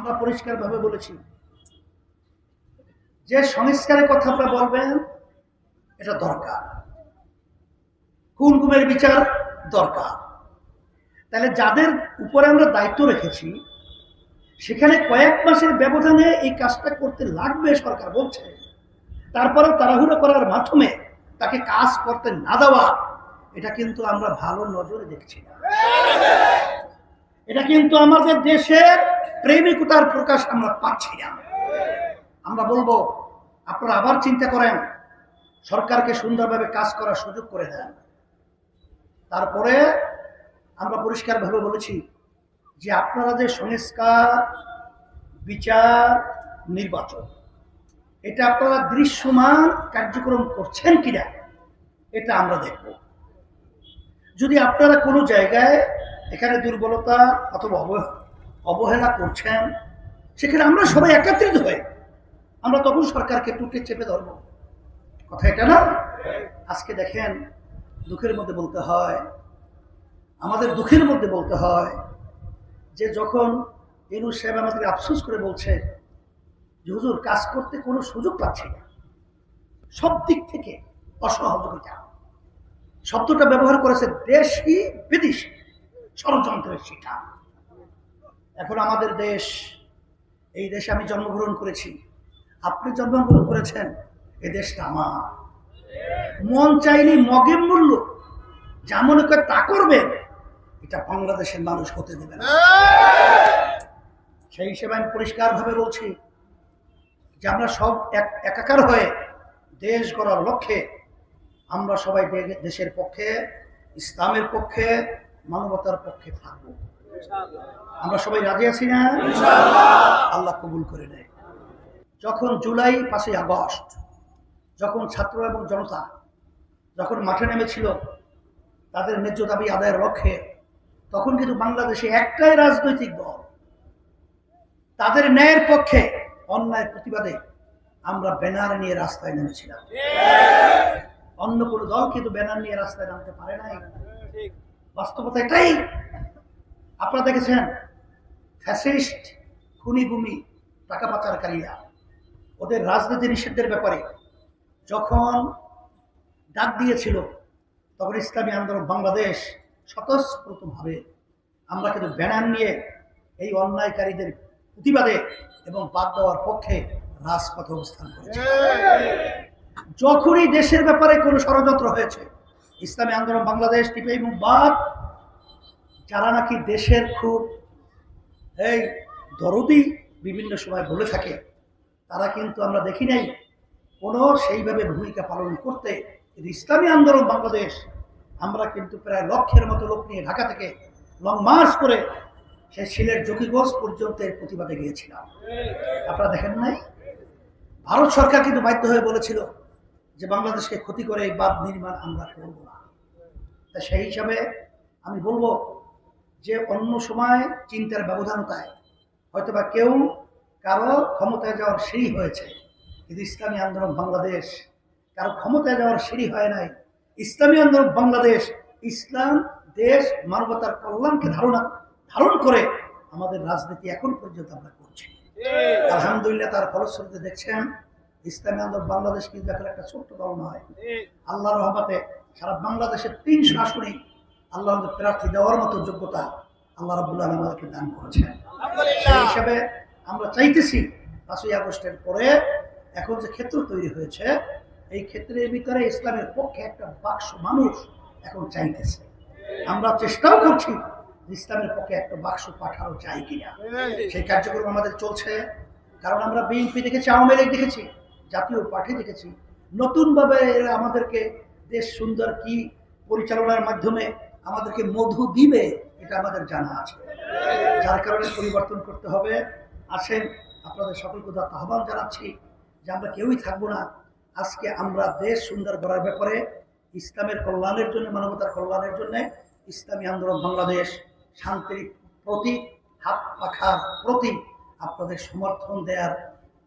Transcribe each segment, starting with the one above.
আমরা পরিষ্কারভাবে বলেছি। যে সংস্কারের কথা আপনারা বলবেন, এটা দরকার। খুন গুমের বিচার? দরকার। তাহলে যাদের উপরে আমরা দায়িত্ব রেখেছি, সেখানে কয়েক মাসের ব্যবধানে এই কাজটা করতে লাগবে, সরকার বলছে। তারপরেও তাড়াহুড়ো করার মাধ্যমে তাকে কাজ করতে না দেওয়া, এটা কিন্তু আমরা ভালো নজরে দেখছি না। এটা কিন্তু আমাদের দেশের প্রেমিকতার প্রকাশ আমরা পাচ্ছি না। আমরা বলব, আপনারা আবার চিন্তা করেন, সরকারকে সুন্দরভাবে কাজ করার সুযোগ করে দেন। তারপরে আমরা পরিষ্কারভাবে বলেছি যে আপনারা যে সংস্কার, বিচার, নির্বাচন, এটা আপনারা দৃশ্যমান কার্যক্রম করছেন কিনা, এটা আমরা দেখব। যদি আপনারা কোনো জায়গায় এখানে দুর্বলতা অথবা অবহে- অবহেলা করছেন, সেখানে আমরা সবাই একত্রিত হয়ে আমরা তখন সরকারকে টুটে চেপে ধরব। কথা এটা না? আজকে দেখেন, দুঃখের মধ্যে বলতে হয়, আমাদের দুঃখের মধ্যে বলতে হয় যে যখন এনু সাহেব আমাদের আফসোস করে বলছে যে, হুজুর, কাজ করতে কোনো সুযোগ পাচ্ছি না। সব দিক থেকে অসহযোগিতা। শব্দটা ব্যবহার করেছে দেশ দেশি বিদেশি ষড়যন্ত্রের শিকার। এখন আমাদের দেশ, এই দেশে আমি জন্মগ্রহণ করেছি। আপনি জন্মগ্রহণ করেছেন, এ দেশটা আমার। মন চাইলে মগের মূল্য, যা মনে করে তা করবেন, এটা বাংলাদেশের মানুষ হতে দেবে না। সেই হিসেবে আমি পরিষ্কারভাবে বলছি যে আমরা সব এক, একাকার হয়ে দেশ গড়ার লক্ষ্যে আমরা সবাই দেশের পক্ষে, ইসলামের পক্ষে, মানবতার পক্ষে থাকব। আমরা সবাই রাজি আছি না? আল্লাহ কবুল করে নেয়। যখন জুলাই পাঁচই আগস্ট যখন ছাত্র এবং জনতা যখন মাঠে নেমেছিল তাদের ন্যায্য দাবি আদায়ের লক্ষ্যে তখন কিন্তু বাংলাদেশে একটাই রাজনৈতিক দল তাদের ন্যায়ের পক্ষে অন্যায় প্রতিবাদে আমরা ব্যানার নিয়ে রাস্তায় নেমেছিলাম। অন্য কোনো দল কিন্তু ব্যানার নিয়ে রাস্তায় নামতে পারে নাই। বাস্তবতা এটাই আপনারা দেখেছেন? ফ্যাসিস্ট খুনি গুমি টাকা পাচারকারীরা। ওদের রাজনীতি নিষিদ্ধের ব্যাপারে যখন ডাক দিয়েছিল, তখন ইসলামী আন্দোলন বাংলাদেশ স্বতঃস্ফূর্তভাবে আমরা কিন্তু ব্যানার নিয়ে এই অন্যায়কারীদের প্রতিবাদে এবং বাদ দেওয়ার পক্ষে রাজপথে অবস্থান করেছি। যখনই দেশের ব্যাপারে কোনো ষড়যন্ত্র হয়েছে, ইসলামী আন্দোলন বাংলাদেশ টিপে মুবাদ যারা নাকি দেশের খুব, এই দরদি বিভিন্ন সময় বলে থাকে, তারা কিন্তু আমরা দেখি নাই কোনো সেইভাবে ভূমিকা পালন করতে। ইসলামী আন্দোলন বাংলাদেশ, আমরা কিন্তু প্রায় লক্ষের মতো লোক নিয়ে ঢাকা থেকে লং মার্চ করে সে সিলেট জকিগঞ্জ পর্যন্ত এর প্রতিবাদে গিয়েছিলাম। আপনারা দেখেন নাই? ভারত সরকার কিন্তু বাধ্য হয়ে বলেছিল যে বাংলাদেশকে ক্ষতি করে এই বাঁধ নির্মাণ আমরা করব না। তা সেই হিসাবে আমি বলব যে অন্য সময় চিন্তার ব্যবধান ব্যবধানতায় হয়তোবা কেউ কারও ক্ষমতায় যাওয়ার সিঁড়ি হয়েছে। কিন্তু ইসলামী আন্দোলন বাংলাদেশ কারও ক্ষমতায় যাওয়ার সিঁড়ি হয় নাই ইসলামী আন্দোলন বাংলাদেশ ইসলাম দেশ মানবতার কল্যাণকে ধারণা ধারণ করে আমাদের রাজনীতি এখন পর্যন্ত আমরা করছি। আলহামদুলিল্লাহ তার ফলশ্রুতিতে দেখছেন ইসলামী আন্দোলন বাংলাদেশ কিন্তু এখন একটা ছোট্ট দল নয়। আল্লাহ রহমতে সারা বাংলাদেশের তিন আসনে আল্লাহ প্রার্থী দেওয়ার মতো যোগ্যতা আল্লাহ রাবুল্লাহ আমাদেরকে দান করেছেন। সেই হিসাবে আমরা চাইতেছি পাঁচই আগস্টের পরে এখন যে ক্ষেত্র তৈরি হয়েছে এই ক্ষেত্রের ভিতরে ইসলামের পক্ষে একটা বাক্স মানুষ এখন চাইতেছে। আমরা চেষ্টাও করছি ইসলামের পক্ষে একটা বাক্স পাঠানো যায় কিনা। সেই কার্যক্রম আমাদের চলছে। কারণ আমরা বিএনপি দেখেছি আওয়ামী লীগ দেখেছি জাতীয় পার্টি দেখেছি। নতুনভাবে এরা আমাদেরকে দেশ সুন্দর কি পরিচালনার মাধ্যমে আমাদেরকে মধু দিবে, এটা আমাদের জানা আছে। যার কারণে পরিবর্তন করতে হবে। আসেন, আপনাদের সকলকে যত আহ্বান জানাচ্ছি যে আমরা কেউই থাকব না। আজকে আমরা দেশ সুন্দর করার ব্যাপারে, ইসলামের কল্যাণের জন্য, মানবতার কল্যাণের জন্য ইসলামী আন্দোলন বাংলাদেশ শান্তির প্রতি হাত পাখার প্রতি আপনাদের সমর্থন দেওয়ার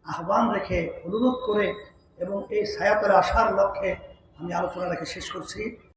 আহ্বান রেখে অনুরোধ করে এবং এই ছায়াতলে আসার লক্ষ্যে আমি আলোচনা রেখে শেষ করছি।